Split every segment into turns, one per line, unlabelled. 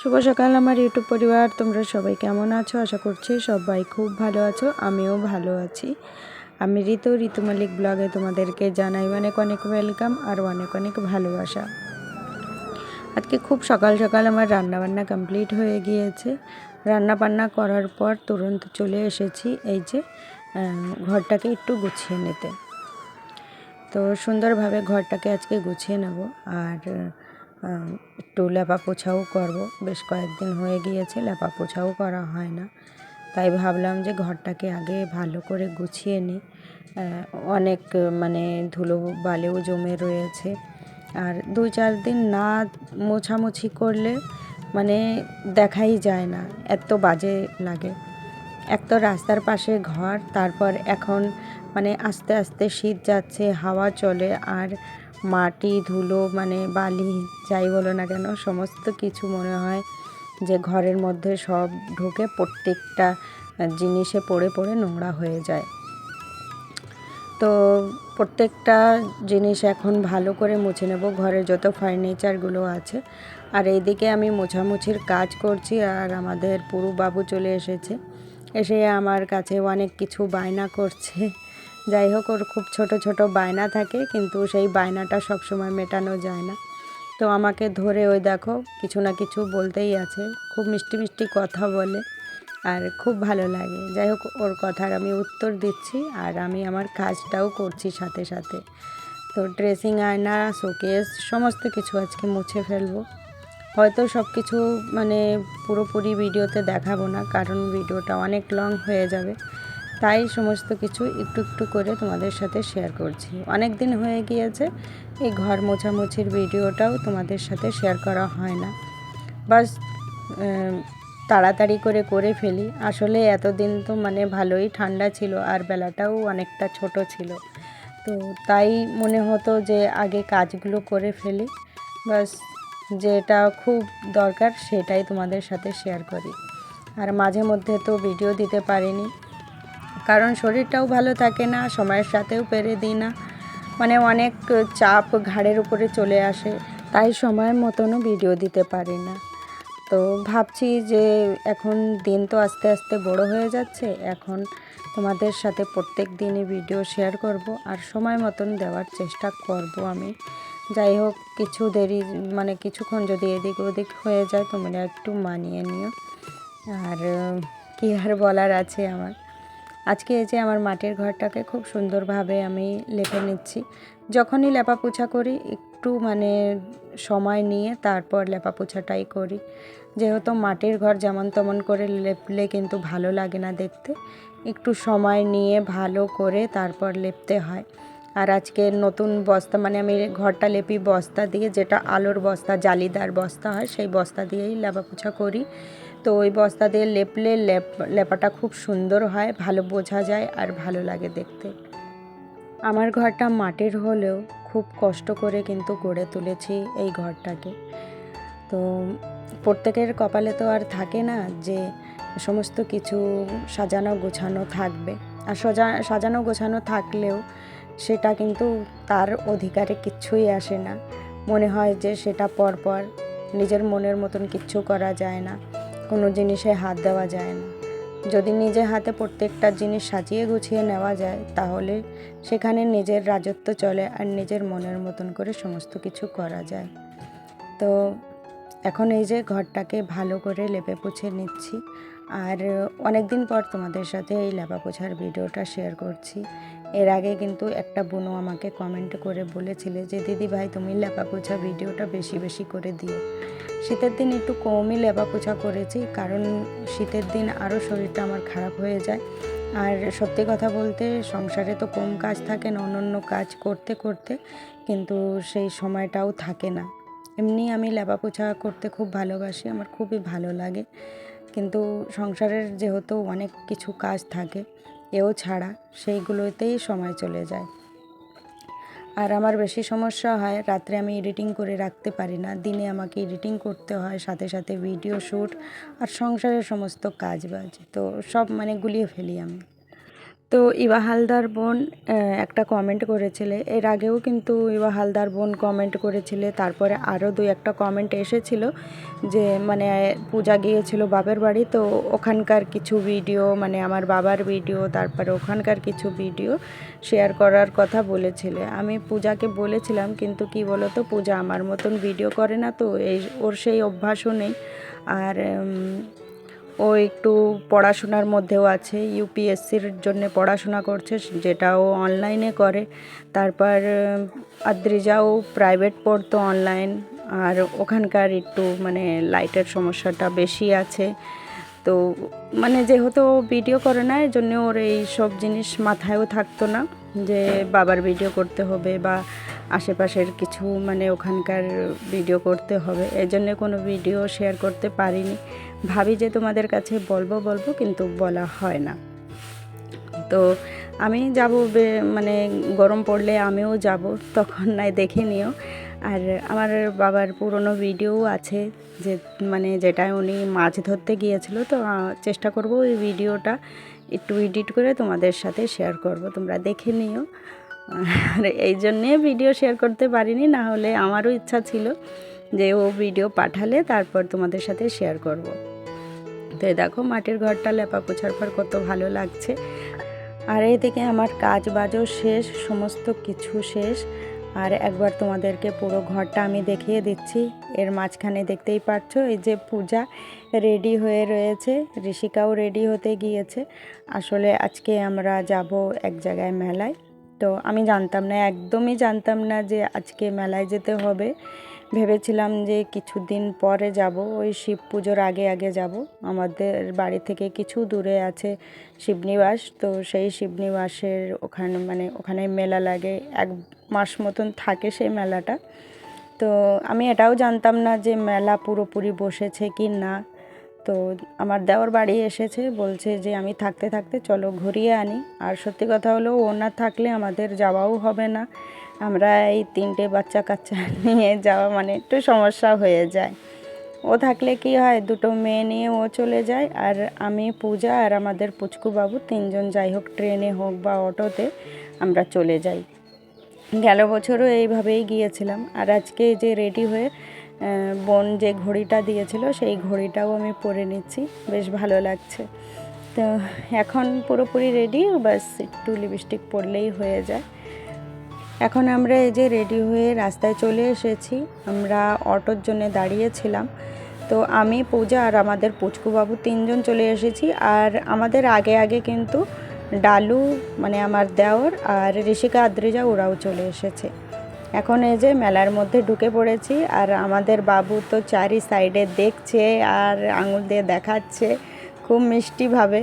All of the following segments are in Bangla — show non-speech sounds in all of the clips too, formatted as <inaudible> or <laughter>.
শুভ সকাল আমার ইউটিউব পরিবার, তোমরা সবাই কেমন আছো? আশা করছি সবাই খুব ভালো আছো, আমিও ভালো আছি। আমি ঋতু ঋতু মালিক ব্লগে তোমাদেরকে জানাই অনেক অনেক ওয়েলকাম আর অনেক অনেক ভালোবাসা। আজকে খুব সকাল সকাল আমার রান্না বান্না কমপ্লিট হয়ে গিয়েছে। রান্না বান্না করার পর তুরন্ত চলে এসেছি এই যে ঘরটাকে একটু গুছিয়ে নিতে। তো সুন্দরভাবে ঘরটাকে আজকে গুছিয়ে নেব। আর একটু লেপা পোছাও করব। বেশ কয়েকদিন হয়ে গিয়েছে লেপা পোছাও করা হয় না। তাই ভাবলাম যে ঘরটাকে আগে ভালো করে গুছিয়ে নিই। অনেক মানে ধুলো বালিও জমে রয়েছে। আর দুই চার দিন না মোছামুছি করলে মানে দেখাই যায় না, এত বাজে লাগে। এক তো রাস্তার পাশে ঘর, তারপর এখন মানে আস্তে আস্তে শীত যাচ্ছে, হাওয়া চলে, আর মাটি, ধুলো মানে বালি, যাই বলো না কেন, সমস্ত কিছু মনে হয় যে ঘরের মধ্যে সব ঢুকে প্রত্যেকটা জিনিসে পড়ে পড়ে নোংরা হয়ে যায়। তো প্রত্যেকটা জিনিস এখন ভালো করে মুছে নেব ঘরের যত ফার্নিচারগুলো আছে। আর এইদিকে আমি মোছামুছির কাজ করছি আর আমাদের পুরু বাবু চলে এসেছে। এসে আমার কাছে অনেক কিছু বায়না করছে। যাই হোক ওর খুব ছোট ছোট বায়না থাকে, কিন্তু সেই বায়নাটা সবসময় মেটানো যায় না। তো আমাকে ধরে ওই দেখো, কিছু না কিছু বলতেই আছে, খুব মিষ্টি মিষ্টি কথা বলে, আর খুব ভালো লাগে। যাই হোক ওর কথার আমি উত্তর দিচ্ছি, আর আমি আমার কাজটাও করছি সাথে সাথে। তো ড্রেসিং, আয়না, শোকেস, সমস্ত কিছু আজকে মুছে ফেলব। হয়তো সব কিছু মানে পুরোপুরি ভিডিওতে দেখাবো না, কারণ ভিডিওটা অনেক লং হয়ে যাবে। তাই সমস্ত কিছু একটু একটু করে তোমাদের সাথে শেয়ার করছি। অনেক দিন হয়ে গিয়েছে, এই ঘর মোছামুছির ভিডিওটাও তোমাদের সাথে শেয়ার করা হয় না। বাস তাড়াতাড়ি করে করে ফেলি। আসলে এতদিন তো মানে ভালোই ঠান্ডা ছিল, আর বেলাটাও অনেকটা ছোট ছিল। তো তাই মনে হতো যে আগে কাজগুলো করে ফেলি। বাস, যেটা খুব দরকার সেটাই তোমাদের সাথে শেয়ার করি। আর মাঝে মধ্যে তো ভিডিও দিতে পারিনি। কারণ শরীরটাও ভালো থাকে না, সময়ের সাথেও পেরে দিই না। মানে অনেক চাপ ঘাড়ের উপরে চলে আসে, তাই সময় মতনও ভিডিও দিতে পারি না। তো ভাবছি যে এখন দিন তো আস্তে আস্তে বড় হয়ে যাচ্ছে, এখন তোমাদের সাথে প্রত্যেক দিনই ভিডিও শেয়ার করব আর সময় মতন দেওয়ার চেষ্টা করব আমি। যাই হোক, কিছু দেরি মানে কিছুক্ষণ যদি এদিক ওদিক হয়ে যায় তোমরা একটু মানিয়ে নিও। আর কী আর বলার আছে আমার? আজকে এই যে আমার মাটির ঘরটাকে খুব সুন্দরভাবে আমি লেপে নিচ্ছি। যখনই লেপা পোছা করি, একটু মানে সময় নিয়ে তারপর লেপা পোছাটাই করি। যেহেতু মাটির ঘর যেমন তেমন করে লেপলে কিন্তু ভালো লাগে না দেখতে। একটু সময় নিয়ে ভালো করে তারপর লেপতে হয়। আর আজকে নতুন বস্তা মানে আমি ঘরটা লেপি বস্তা দিয়ে, যেটা আলোর বস্তা, জালিদার বস্তা হয়, সেই বস্তা দিয়েই লেপা পোছা করি। তো ওই বস্তা দিয়ে লেপলে লেপ, লেপাটা খুব সুন্দর হয়, ভালো বোঝা যায় আর ভালো লাগে দেখতে। আমার ঘরটা মাটির হলেও খুব কষ্ট করে কিন্তু গড়ে তুলেছি এই ঘরটাকে। তো প্রত্যেকের কপালে তো আর থাকে না যে সমস্ত কিছু সাজানো গোছানো থাকবে। আর সাজা, সাজানো গোছানো থাকলেও সেটা কিন্তু তার অধিকারে কিচ্ছুই আসে না। মনে হয় যে সেটা পরপর নিজের মনের মতন কিচ্ছু করা যায় না। কোনো জিনিসে হাত দেওয়া যায় না। যদি নিজে হাতে প্রত্যেকটা জিনিস সাজিয়ে গুছিয়ে নেওয়া যায়, তাহলে সেখানে নিজের রাজত্ব চলে আর নিজের মনের মতন করে সমস্ত কিছু করা যায়। তো এখন এই যে ঘরটাকে ভালো করে লেপে পুছে নিচ্ছি আর অনেক দিন পর তোমাদের সাথে এই লেপা পোছার ভিডিওটা শেয়ার করছি। এর আগে কিন্তু একটা বোনও আমাকে কমেন্ট করে বলেছিলে যে দিদি ভাই তুমি লেপা পোছা ভিডিওটা বেশি বেশি করে দিও। শীতের দিন একটু কমই লেপা পোছা করেছি, কারণ শীতের দিন আরও শরীরটা আমার খারাপ হয়ে যায়। আর সত্যি কথা বলতে সংসারে তো কম কাজ থাকে না অন্য কাজ করতে করতে, কিন্তু সেই সময়টাও থাকে না। এমনি আমি লেপা পোছা করতে খুব ভালোবাসি, আমার খুবই ভালো লাগে। কিন্তু সংসারের যেহেতু অনেক কিছু কাজ থাকে, এও ছাড়া সেইগুলোতেই সময় চলে যায়। আর আমার বেশি সমস্যা হয় রাত্রে আমি এডিটিং করে রাখতে পারি না। দিনে আমাকে এডিটিং করতে হয়, সাথে সাথে ভিডিও শ্যুট আর সংসারের সমস্ত কাজ বাজ। তো সব মানে গুলিয়ে ফেলি আমি। তো ইবা হালদার বোন একটা কমেন্ট করেছিলে। এর আগেও কিন্তু ইবা হালদার বোন কমেন্ট করেছিলে। তারপরে আরও দুই একটা কমেন্ট এসেছিল যে মানে পূজা গিয়েছিল বাপের বাড়ি। তো ওখানকার কিছু ভিডিও মানে আমার বাবার ভিডিও তারপরে ওখানকার কিছু ভিডিও শেয়ার করার কথা বলেছিলে। আমি পূজাকে বলেছিলাম, কিন্তু কি বলো তো পূজা আমার মতন ভিডিও করে না তো, এই, ওর সেই অভ্যাসও নেই। আর ও একটু পড়াশোনার মধ্যেও আছে ইউপিএসসির জন্য পড়াশোনা করছে যেটাও অনলাইনে করে। তারপর আদ্রিজাও প্রাইভেট পড়তো অনলাইন, আর ওখানকার একটু মানে লাইটের সমস্যাটা বেশি আছে। তো মানে যেহেতু ভিডিও করে না এর জন্য ওর এই সব জিনিস মাথায়ও থাকতো না, যে বাবার ভিডিও করতে হবে বা আশেপাশের কিছু মানে ওখানকার ভিডিও করতে হবে। এই জন্য কোনো ভিডিও শেয়ার করতে পারিনি। ভাবি যে তোমাদের কাছে বলব বলব, কিন্তু বলা হয় না। তো আমি যাব মানে গরম পড়লে আমিও যাব, তখন নাই দেখে নিও। আর আমার বাবার পুরনো ভিডিও আছে, যে মানে যেটা উনি মাছ ধরতে গিয়েছিল, তো চেষ্টা করব ওই ভিডিওটা একটু এডিট করে তোমাদের সাথে শেয়ার করব, তোমরা দেখে নিও। আর এই জন্যে ভিডিও শেয়ার করতে পারিনি, না হলে আমারও ইচ্ছা ছিল। যে ও ভিডিও পাঠালে তারপর তোমাদের সাথে শেয়ার করব। তো দেখো মাটির ঘরটা লেপা পোছার পর কত ভালো লাগছে। আর এদিকে আমার কাজ বাজও শেষ, সমস্ত কিছু শেষ। আর একবার তোমাদেরকে পুরো ঘরটা আমি দেখিয়ে দিচ্ছি। এর মাঝখানে দেখতেই পাচ্ছো এই যে পূজা রেডি হয়ে রয়েছে। ঋষিকাও রেডি হতে গিয়েছে। আসলে আজকে আমরা যাব এক জায়গায় মেলায়। তো আমি জানতাম না, একদমই জানতাম না যে আজকে মেলায় যেতে হবে। ভেবেছিলাম যে কিছুদিন পরে যাব, ওই শিব পুজোর আগে আগে যাব। আমাদের বাড়ি থেকে কিছু দূরে আছে শিবনিবাস, তো সেই শিবনিবাসের ওখানে মানে ওখানে মেলা লাগে, এক মাস মতন থাকে সেই মেলাটা। তো আমি এটাও জানতাম না যে মেলা পুরোপুরি বসেছে কি না। তো আমার দেওর বাড়ি এসেছে, বলছে যে আমি থাকতে থাকতে চলো ঘুরিয়ে আনি। আর সত্যি কথা হলো, ও না থাকলে আমাদের যাওয়াও হবে না। আমরা এই তিনটে বাচ্চা কাচ্চা <laughs> নিয়ে যাওয়া মানে একটু সমস্যা হয়ে যায়। ও থাকলে কি হয়, দুটো মেয়ে নিয়ে ও চলে যায়। আর আমি, পূজা আর আমাদের পুচকু বাবু তিনজন যাই হোক, ট্রেনে হোক বা অটোতে, আমরা চলে যাই। গেল বছরও এইভাবেই গিয়েছিলাম। আর আজকে যে রেডি হয়ে বোন যে ঘড়িটা দিয়েছিল, সেই ঘড়িটাও আমি পরে নিচ্ছি। বেশ ভালো লাগছে। তো এখন পুরোপুরি রেডি, বাস একটু লিপস্টিক পরলেই হয়ে যায়। এখন আমরা এই যে রেডি হয়ে রাস্তায় চলে এসেছি, আমরা অটোর জন্য দাঁড়িয়েছিলাম। তো আমি, পূজা আর আমাদের পুচকুবাবু তিনজন চলে এসেছি আর আমাদের আগে আগে কিন্তু ডালু মানে আমার দেওর আর ঋষিকা আদ্রিজা ওরাও চলে এসেছে। এখন এই যে মেলার মধ্যে ঢুকে পড়েছি আর আমাদের বাবু তো চারি সাইডে দেখছে আর আঙুল দিয়ে দেখাচ্ছে। খুব মিষ্টিভাবে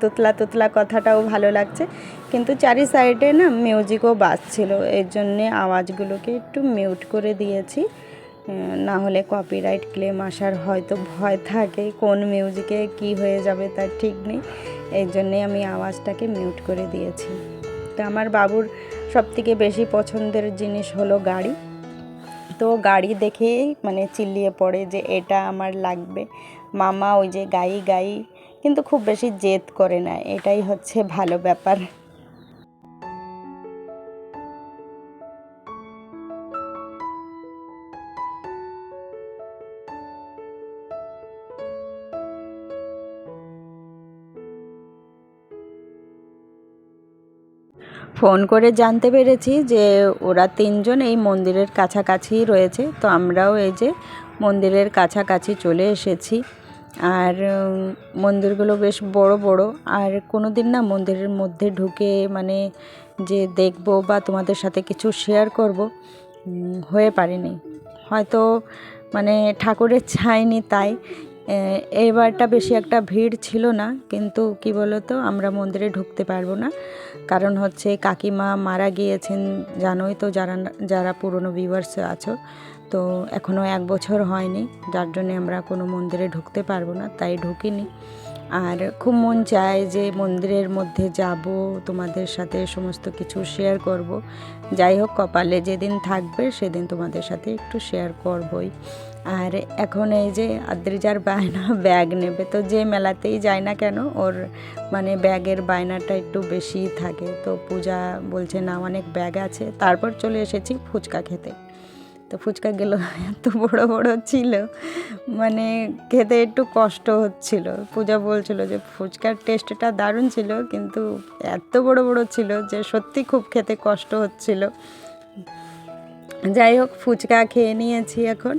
তুতলা তুতলা কথাটাও ভালো লাগছে। কিন্তু চারি সাইডে না মিউজিকও বাজছিল, এর জন্যে আওয়াজগুলোকে একটু মিউট করে দিয়েছি। না হলে কপিরাইট ক্লেম আসার হয়তো ভয় থাকে, কোন মিউজিকে কি হয়ে যাবে তার ঠিক নেই। এই জন্যে আমি আওয়াজটাকে মিউট করে দিয়েছি। তো আমার বাবুর সবথেকে বেশি পছন্দের জিনিস হলো গাড়ি। তো গাড়ি দেখেই মানে চিল্লিয়ে পড়ে যে এটা আমার লাগবে। মামা ওই যে গাই গাই, কিন্তু খুব বেশি জেদ করে না, এটাই হচ্ছে ভালো ব্যাপার। ফোন করে জানতে পেরেছি যে ওরা তিনজন এই মন্দিরের কাছাকাছি রয়েছে, তো আমরাও এই যে মন্দিরের কাছাকাছি চলে এসেছি। আর মন্দিরগুলো বেশ বড় বড়। আর কোনো দিন না মন্দিরের মধ্যে ঢুকে মানে যে দেখব বা তোমাদের সাথে কিছু শেয়ার করব হয়ে পারিনি। হয়তো মানে ঠাকুরের চাইনি তাই এবারটা বেশি একটা ভিড় ছিল না, কিন্তু কি তো আমরা মন্দিরে ঢুকতে পারব না। কারণ হচ্ছে কাকিমা মারা গিয়েছেন, জানোই তো যারা যারা পুরনো ভিউয়ার্স আছো। তো এখনও এক বছর হয়নি, যার জন্যে আমরা কোনো মন্দিরে ঢুকতে পারব না, তাই ঢুকিনি। আর খুব মন চায় যে মন্দিরের মধ্যে যাব, তোমাদের সাথে সমস্ত কিছু শেয়ার করব। যাই হোক, কপালে যেদিন থাকবে, সেদিন তোমাদের সাথে একটু শেয়ার করবই। আর এখন এই যে আদ্রিজার বায়না <laughs> ব্যাগ নেবে, তো যে মেলাতেই যায় না কেন, ওর মানে ব্যাগের বায়নাটা একটু বেশি থাকে। তো পূজা বলছে, না, অনেক ব্যাগ আছে। তারপর চলে এসেছি ফুচকা খেতে। তো ফুচকা ফুচকাগুলো এত বড় বড় ছিল। মানে খেতে একটু কষ্ট হচ্ছিল। পূজা বলছিল যে ফুচকার টেস্টটা দারুণ ছিল, কিন্তু এত বড় বড় ছিল যে সত্যি খুব খেতে কষ্ট হচ্ছিল। যাই হোক, ফুচকা খেয়ে নিয়েছি এখন।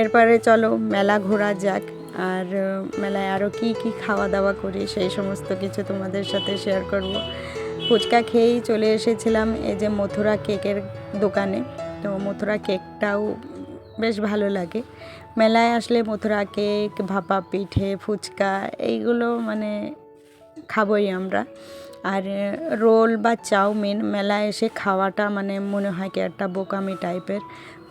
এরপরে চলো মেলা ঘোরা যাক। আর মেলায় আরও কি কি খাওয়া দাওয়া করি, সেই সমস্ত কিছু তোমাদের সাথে শেয়ার করব। ফুচকা খেয়েই চলে এসেছিলাম এই যে মথুরা কেকের দোকানে। তো মথুরা কেকটাও বেশ ভালো লাগে। মেলায় আসলে মথুরা কেক, ভাপা পিঠে, ফুচকা এইগুলো মানে খাবই আমরা। আর রোল বা চাউমিন মেলায় এসে খাওয়াটা মানে মনে হয় কি একটা বোকামি টাইপের।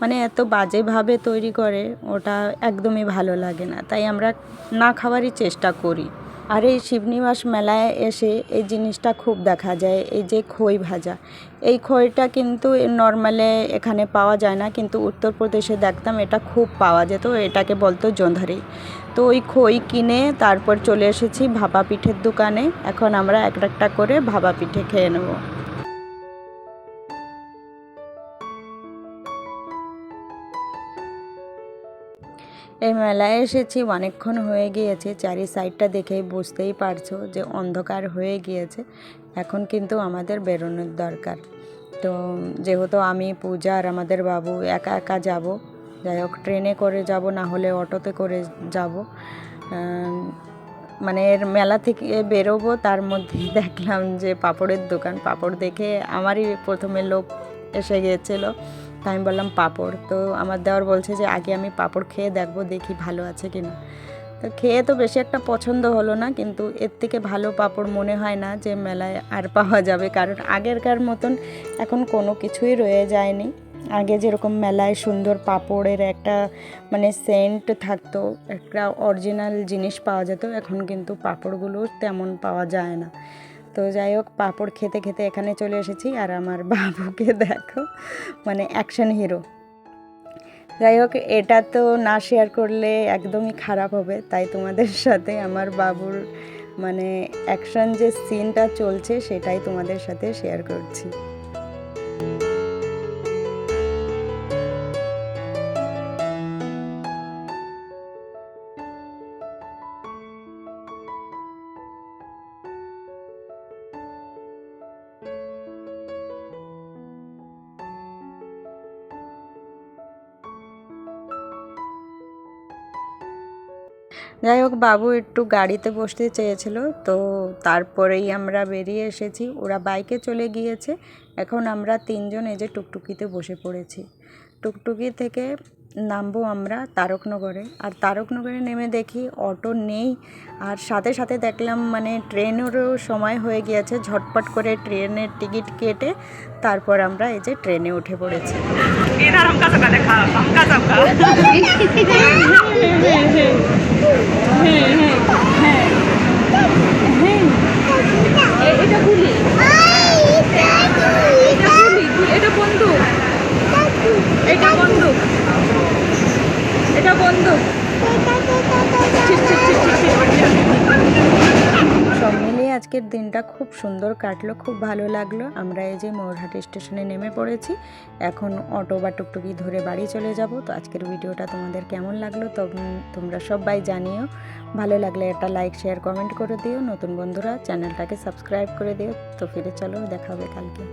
মানে এত বাজেভাবে তৈরি করে ওটা একদমই ভালো লাগে না। তাই আমরা না খাওয়ারই চেষ্টা করি। আর এই শিবনিবাস মেলায় এসে এই জিনিসটা খুব দেখা যায়, এই যে খই ভাজা। এই খইটা কিন্তু নর্মালে এখানে পাওয়া যায় না, কিন্তু উত্তরপ্রদেশে দেখতাম এটা খুব পাওয়া যেত, এটাকে বলতো জোঁধারি তো ওই খই কিনে তারপর চলে এসেছি ভাপা পিঠের দোকানে, এখন আমরা একটা একটা করে ভাপা পিঠে খেয়ে নেব। এই মেলায় এসেছি, অনেকক্ষণ হয়ে গিয়েছে। চারি সাইডটা দেখেই বুঝতেই পারছ যে অন্ধকার হয়ে গিয়েছে। এখন কিন্তু আমাদের বেরোনোর দরকার। তো যেহেতু আমি, পূজা আর আমাদের বাবু একা একা যাব, যাই হোক ট্রেনে করে যাব, না হলে অটোতে করে যাব। মানে এর মেলা থেকে বেরোবো, তার মধ্যেই <laughs> দেখলাম যে পাপড়ের দোকান। পাপড় দেখে আমারই প্রথমে লোক এসে গিয়েছিল। তাই আমি বললাম পাঁপড়। তো আমার দেওয়ার বলছে যে, আগে আমি পাঁপড় খেয়ে দেখব, দেখি ভালো আছে কি না? তো খেয়ে তো বেশি একটা পছন্দ হলো না, কিন্তু এর থেকে ভালো পাঁপড় মনে হয় না যে, মেলায় আর পাওয়া যাবে। কারণ আগেরকার মতন এখন কোনো কিছুই রয়ে যায়নি। আগে যেরকম মেলায় সুন্দর পাঁপড়ের একটা মানে সেন্ট থাকতো, একটা অরিজিনাল জিনিস পাওয়া যেত, এখন কিন্তু পাঁপড়গুলো তেমন পাওয়া যায় না। তো যাই হোক, পাঁপড় খেতে খেতে এখানে চলে এসেছি। আর আমার <laughs> বাবুকে দেখো মানে অ্যাকশন হিরো যাই হোক, এটা তো না শেয়ার করলে একদমই খারাপ হবে। তাই তোমাদের <laughs> সাথে আমার বাবুর মানে অ্যাকশন যে সিনটা চলছে, সেটাই তোমাদের সাথে শেয়ার করছি। যাই হোক বাবু একটু গাড়িতে বসতে চেয়েছিল তো তারপরেই আমরা বেরিয়ে এসেছি। ওরা বাইকে চলে গিয়েছে। এখন আমরা তিনজন এই যে টুকটুকিতে বসে পড়েছি। টুকটুকি থেকে নামবো আমরা তারকনগরে। আর তারকনগরে নেমে দেখি অটো নেই। আর সাথে সাথে দেখলাম মানে ট্রেনেরও সময় হয়ে গিয়েছে। ঝটপট করে ট্রেনের টিকিট কেটে তারপর আমরা এই যে ট্রেনে উঠে পড়েছি। <laughs>
এটা গুলি এটা গুলি এটা বন্দুক এটা বন্দুক
আজকের দিনটা খুব সুন্দর কাটলো, খুব ভালো লাগল। আমরা এই যে মোড়হাট স্টেশনে নেমে পড়েছি। এখন অটো বা টুকটুকি ধরে বাড়ি চলে যাব। তো আজকের ভিডিওটা তোমাদের কেমন লাগল তো তোমরা সবাই জানিও। ভালো লাগলে একটা লাইক শেয়ার কমেন্ট করে দিও। নতুন বন্ধুরা চ্যানেলটাকে সাবস্ক্রাইব করে দিও। তো ফিরে চলো, দেখা হবে কালকে।